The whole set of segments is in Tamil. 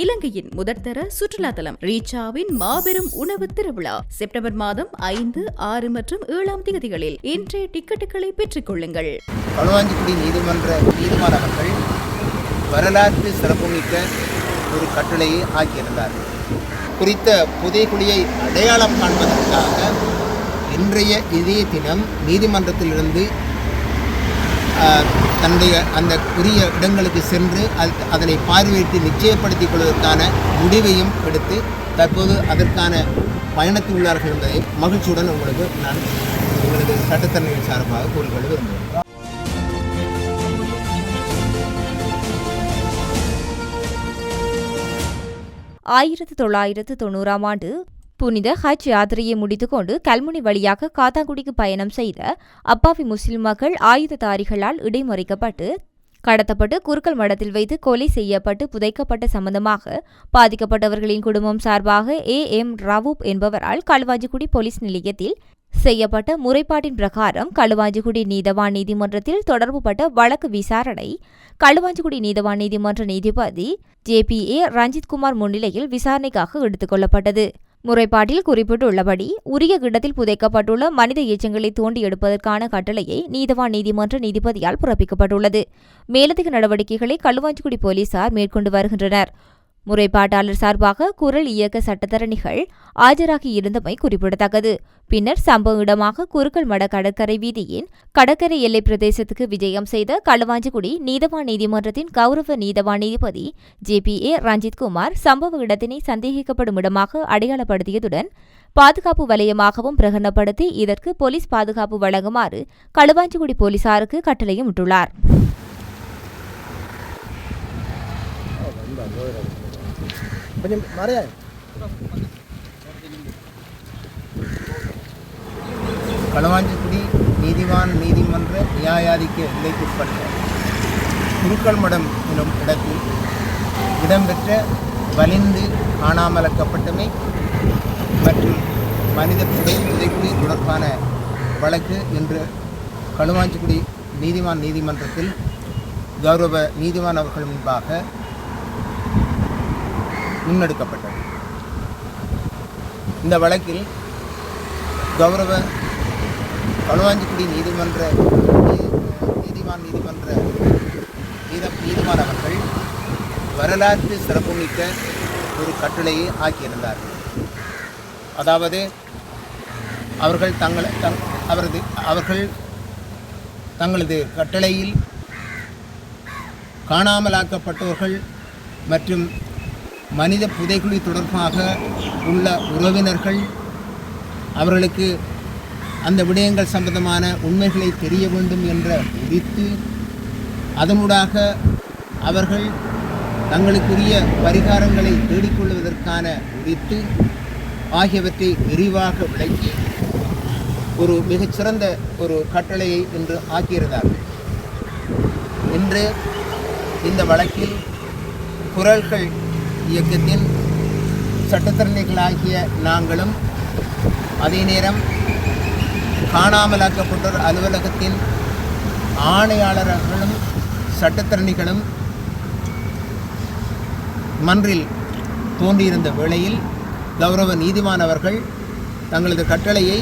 இலங்கையின் முதற்தர சுற்றுலா தலம் ரீச்சாவின் மாபெரும் உணவு திருவிழா. செப்டம்பர் மாதம் ஐந்து ஆறு மற்றும் ஏழாம் தேதிகளில் இன்றைய டிக்கெட்டுகளை பெற்றுக் கொள்ளுங்கள். களுவாஞ்சிக்குடி நீதிமன்ற நீதிமன்ற அவர்கள் வரலாற்று சிறப்புமிக்க ஒரு கட்டளையை ஆக்கியிருந்தார். குறித்த புதைகுழியை அடையாளம் காண்பதற்காக இன்றைய இதே தினம் நீதிமன்றத்திலிருந்து தன்னுடைய அந்த உரிய இடங்களுக்கு சென்று அது அதனை பார்வையிட்டு நிச்சயப்படுத்திக் கொள்வதற்கான முடிவையும் எடுத்து தற்போது அதற்கான பயணத்தில் உள்ளார்கள் என்பதை மகிழ்ச்சியுடன் உங்களுக்கு நான் எங்களது சட்டத்தரணிகள் சார்பாக கூறிக்கொள்ள விரும்புகிறேன். ஆயிரத்து தொள்ளாயிரத்து தொண்ணூறாம் ஆண்டு புனித ஹஜ் யாத்திரையை முடித்துக்கொண்டு கல்முனை வழியாக காத்தாங்குடிக்கு பயணம் செய்த அப்பாவி முஸ்லிம் மக்கள் ஆயுததாரிகளால் இடைமறிக்கப்பட்டு கடத்தப்பட்டு குறுக்கல் மடத்தில் வைத்து கொலை செய்யப்பட்டு புதைக்கப்பட்ட சம்பந்தமாக பாதிக்கப்பட்டவர்களின் குடும்பம் சார்பாக ஏ. எம். ரவூப் என்பவரால் களுவாஞ்சிக்குடி போலீஸ் நிலையத்தில் செய்யப்பட்ட முறைப்பாட்டின் பிரகாரம் களுவாஞ்சிக்குடி நீதவான் நீதிமன்றத்தில் தொடர்புபட்ட வழக்கு விசாரணை களுவாஞ்சிக்குடி நீதவான் நீதிமன்ற நீதிபதி ஜேபிஏ ரஞ்சித்குமார் முன்னிலையில் விசாரணைக்காக எடுத்துக் கொள்ளப்பட்டது. முறைப்பாட்டில் குறிப்பிட்டுள்ளபடி உரிய இடத்தில் புதைக்கப்பட்டுள்ள மனித எச்சங்களை தோண்டி எடுப்பதற்கான கட்டளையை நீதவான் நீதிமன்ற நீதிபதியால் பிறப்பிக்கப்பட்டுள்ளது. மேலதிக நடவடிக்கைகளை களுவாஞ்சிக்குடி போலீசார் மேற்கொண்டு வருகின்றனர். முறைப்பாட்டாளர் சார்பாக குரல் இயக்க சட்டத்தரணிகள் ஆஜராகி இருந்தமை குறிப்பிடத்தக்கது. பின்னர் சம்பவ இடமாக குறுக்கல் மட கடற்கரை வீதியின் கடற்கரை எல்லை பிரதேசத்துக்கு விஜயம் செய்த களுவாஞ்சிக்குடி நீதவான் நீதிமன்றத்தின் கௌரவ நீதவான் நீதிபதி ஜே பி ஏ ரஞ்சித்குமார் சம்பவ இடத்தினை சந்தேகிக்கப்படும் இடமாக அடையாளப்படுத்தியதுடன் பாதுகாப்பு வலயமாகவும் பிரகடனப்படுத்தி இதற்கு போலீஸ் பாதுகாப்பு வழங்குமாறு களுவாஞ்சிக்குடி போலீசாருக்கு கட்டளையும் விட்டுள்ளார் கொஞ்சம் மறையா eh. களவாஞ்சிக்குடி நீதிவான் நீதிமன்ற நியாயாதிக்க எல்லைக்குட்பட்ட குருக்கள் மடம் எனும் இடத்தில் இடம்பெற்ற வலிந்து காணாமலக்கப்பட்டமை மற்றும் மனித புதை புதைக்குடி தொடர்பான வழக்கு இன்று களுவாஞ்சிக்குடி நீதிவான் நீதிமன்றத்தில் கௌரவ நீதிவான் அவர்கள் முன்பாக முன்னெடுக்கப்பட்டது. இந்த வழக்கில் கௌரவ களுவாஞ்சிக்குடி நீதிமன்ற நீதிவான் நீதிமன்ற நீத நீதிமான் அவர்கள் வரலாற்று சிறப்புமிக்க ஒரு கட்டளையை ஆக்கியிருந்தார்கள் அதாவது அவர்கள் தங்கள் தங் அவரது அவர்கள் தங்களது கட்டளையில் காணாமலாக்கப்பட்டவர்கள் மற்றும் மனித புதைக்குழி தொடர்பாக உள்ள உறவினர்கள் அவர்களுக்கு அந்த விடயங்கள் சம்பந்தமான உண்மைகளை தெரிய வேண்டும் என்ற உரித்து அதனூடாக அவர்கள் தங்களுக்குரிய பரிகாரங்களை தேடிக்கொள்வதற்கான உரித்து ஆகியவற்றை விரிவாக விளக்கி ஒரு மிகச்சிறந்த ஒரு கட்டளையை இன்று ஆக்கியிருந்தார்கள். இன்று இந்த வழக்கில் குரல்கள் இயக்கத்தின் சட்டத்திறனைகளாகிய நாங்களும் அதே நேரம் காணாமலாக்கப்பட்டோர் அலுவலகத்தின் ஆணையாளர்களும் சட்டத்திறனிகளும் மன்றில் தோன்றியிருந்த வேளையில் கௌரவ நீதிமானவர்கள் தங்களது கட்டளையை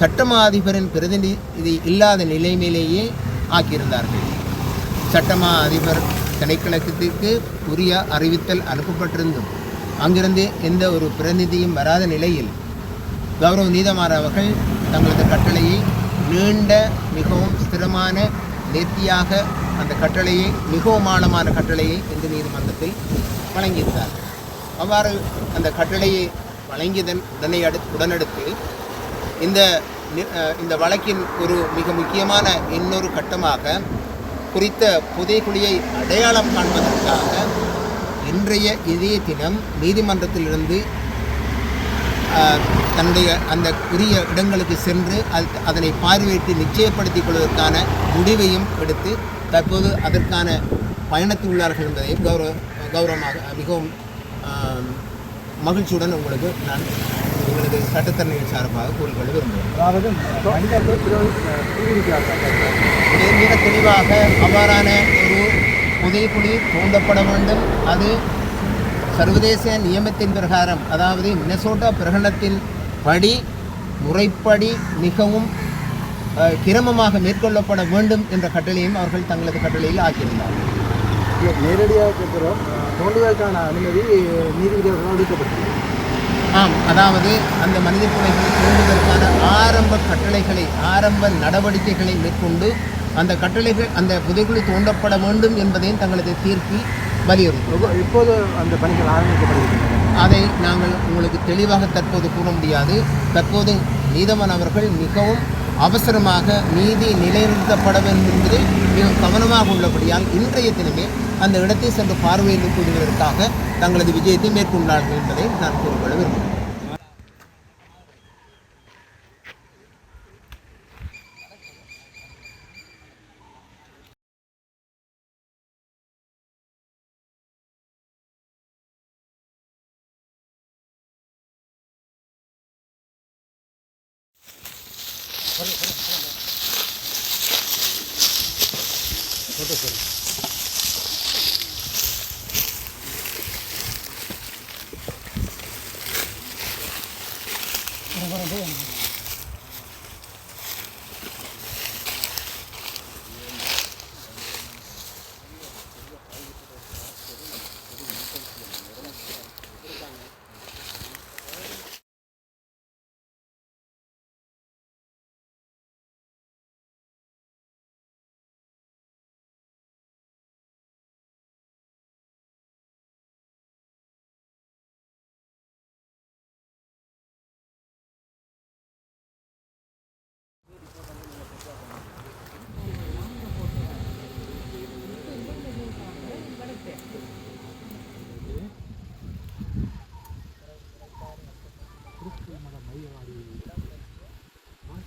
சட்டமாதிபரின் பிரதிநிதி இல்லாத நிலைமையிலேயே ஆக்கியிருந்தார்கள். சட்டமா அதிபர் திணைக்களத்துக்கு உரிய அறிவித்தல் அனுப்பப்பட்டிருந்தும் அங்கிருந்து எந்த ஒரு பிரதிநிதியும் வராத நிலையில் கௌரவ நீதமார் அவர்கள் தங்களது கட்டளையை நீண்ட மிகவும் ஸ்திரமான நேர்த்தியாக அந்த கட்டளையை மிகவும் ஆழமான கட்டளையை இந்த நீதிமன்றத்தில் வழங்கியிருந்தார். அவ்வாறு அந்த கட்டளையை வழங்கியதன் உடனே உடனடுத்து இந்த இந்த வழக்கின் ஒரு மிக முக்கியமான இன்னொரு கட்டமாக குறித்த புதைக்குழியை அடையாளம் காண்பதற்காக இன்றைய இதே தினம் நீதிமன்றத்திலிருந்து தன்னுடைய அந்த உரிய இடங்களுக்கு சென்று அது அதனை பார்வையிட்டு நிச்சயப்படுத்திக் கொள்வதற்கான முடிவையும் எடுத்து தற்போது அதற்கான பயணத்தில் உள்ளார்கள் என்பதை கௌரவ கௌரவமாக மிகவும் மகிழ்ச்சியுடன் உங்களுக்கு நான் உங்களது சட்டத்தரணிகள் சார்பாக கூறிக்கொள்ள விரும்புகிறேன் அதாவது மிக தெளிவாக அவ்வாறான ஒரு புதைக்குழி தோண்டப்பட வேண்டும். அது சர்வதேச நியமத்தின் பிரகாரம் அதாவது மினசோட்டா பிரகடனத்தின் படி முறைப்படி மிகவும் கிரமமாக மேற்கொள்ளப்பட வேண்டும் என்ற கட்டளையும் அவர்கள் தங்களது கட்டளையில் ஆக்கியிருந்தார்கள். நேரடியாக கேட்குறோம். தோண்டுவதற்கான அனுமதி நீதிபதியால் அளிக்கப்பட்டது ஆம் அதாவது அந்த மனித புனைகளை தோண்டுவதற்கான ஆரம்ப கட்டளைகளை ஆரம்ப நடவடிக்கைகளை மேற்கொண்டு அந்த கட்டளைகள் அந்த புதைக்குழி தோண்டப்பட வேண்டும் என்பதையும் தங்களது தீர்ப்பில் வலியுறுத்தும் இப்போ- இப்போது அந்த பணிகள் ஆரம்பிக்கப்படுகின்றன. அதை நாங்கள் உங்களுக்கு தெளிவாக தற்போது கூற முடியாது. தற்போது நீதவான் அவர்கள் மிகவும் அவசரமாக நீதி நிலைநிறுத்தப்பட வேண்டும் என்பதில் மிக கவனமாக உள்ளபடியால் இன்றைய தினமே அந்த இடத்தை சென்று பார்வையிட்டு கூறுவதற்காக தங்களது விஜயத்தை மேற்கொண்டார்கள் என்பதை நான் கூறிக்கொள்ள விரும்புகிறேன். போட்டோ சார் போகிறேன் போகிறேன்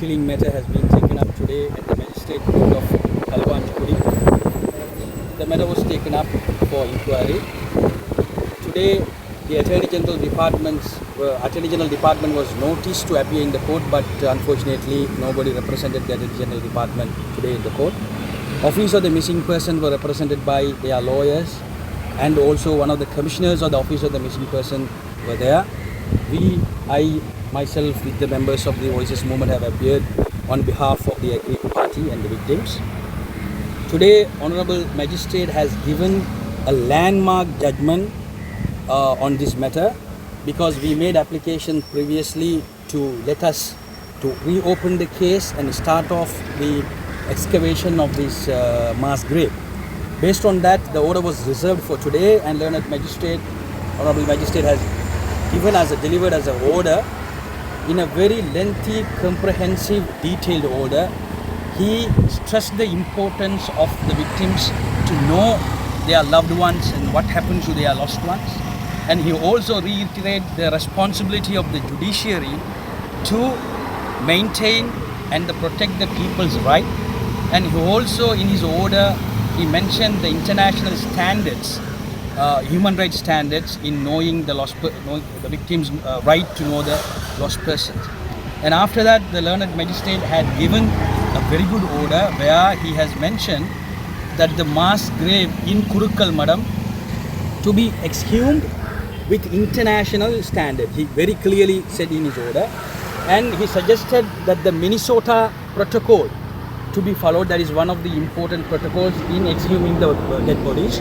killing matter has been taken up today at the Magistrate Court of Kalwanchpuri. The matter was taken up for inquiry. Today, the Attorney General Department's uh, Attorney General Department was noticed to appear in the court, but unfortunately, nobody represented the Attorney General Department today in the court. Office of the missing person were represented by their lawyers, and also one of the commissioners of the Office of the missing person were there. We, I myself, with the members of the Voices Movement, have appeared on behalf of the aggrieved party and the victims. Today, Honorable Magistrate has given a landmark judgment uh, on this matter because we made application previously to let us to reopen the case and start off the excavation of this uh, mass grave. Based on that, the order was reserved for today, and learned magistrate, honorable magistrate, has given as a delivered as an order in a very lengthy, comprehensive, detailed order. He stressed the importance of the victims to know their loved ones and what happened to their lost ones. And he also reiterated the responsibility of the judiciary to maintain and to protect the people's right. And he also, in his order, he mentioned the international standards, human rights standards in knowing the lost, knowing the victim's uh, right to know the lost persons. And after that, the learned magistrate had given a very good order where he has mentioned that the mass grave in Kurukkal Madam to be exhumed with international standard. He very clearly said in his order. And he suggested that the Minnesota protocol to be followed, that is one of the important protocols in exhuming the uh, dead bodies.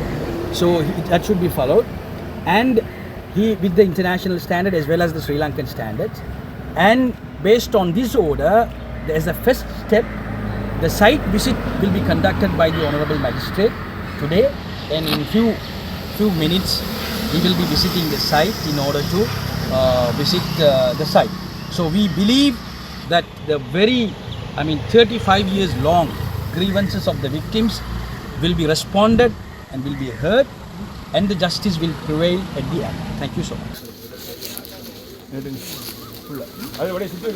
So that should be followed. And he, with the international standard as well as the Sri Lankan standards. And based on this order, as a first step, the site visit will be conducted by the Honorable Magistrate today, and in few few minutes he will be visiting the site in order to uh, visit uh, the site. So we believe that the very, I mean, 35 years long grievances of the victims will be responded and will be heard and the justice will prevail at the end. Thank you so much. அது அப்படியே சுற்றி